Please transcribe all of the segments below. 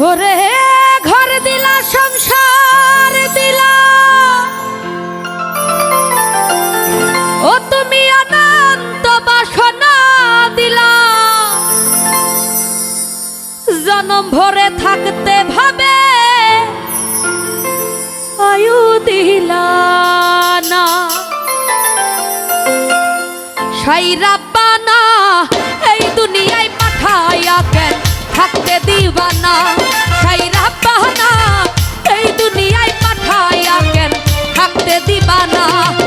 ওরে ঘর দিলা, সংসার দিলা। ও তুমি অনন্ত বাসনা দিলা। জনম ভরে থাকতে ভাবে, আয়ু দিলা না। সাই রাব্বানা থাকতে দিবানা সাই রাব্বানা এই দুনিয়ায় পাঠাইয়া কেন থাকতে দিবানা? ওরে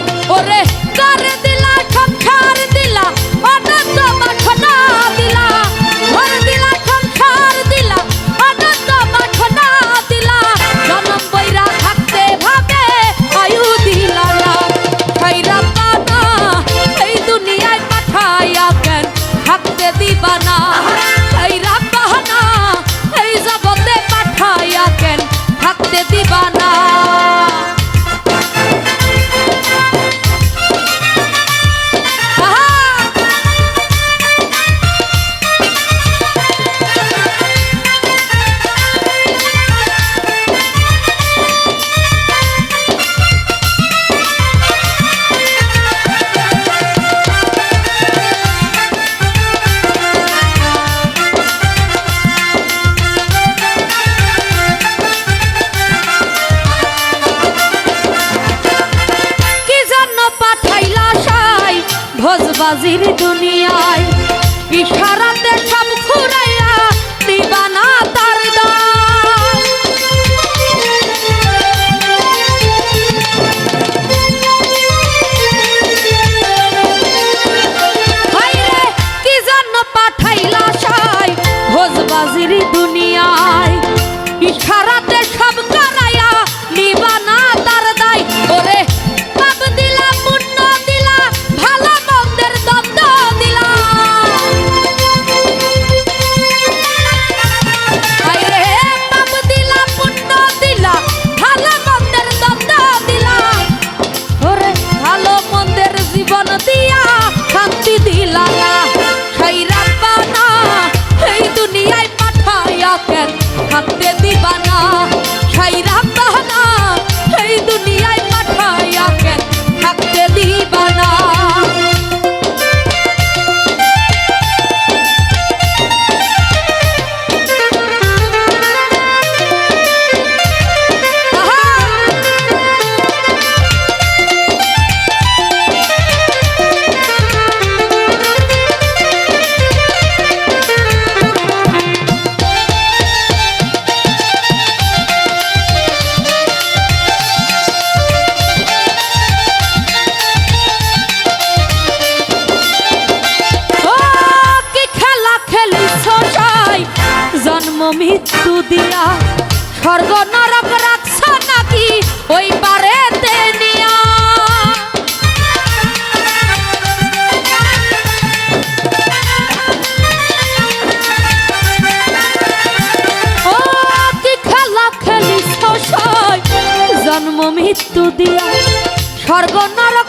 ভোজবাজির দুনিয়ায় ইশারাতে সব শান্তি দিলা না সেই রাব্বানা এই দুনিয়ায় পাঠাইয়া কেন থাকতে দিবা মৃত্যু দিয়া। স্বর্গ নরক রাখছ নাকি ওই খেলিছ জন্ম মৃত্যু দিয়া। স্বর্গ নরক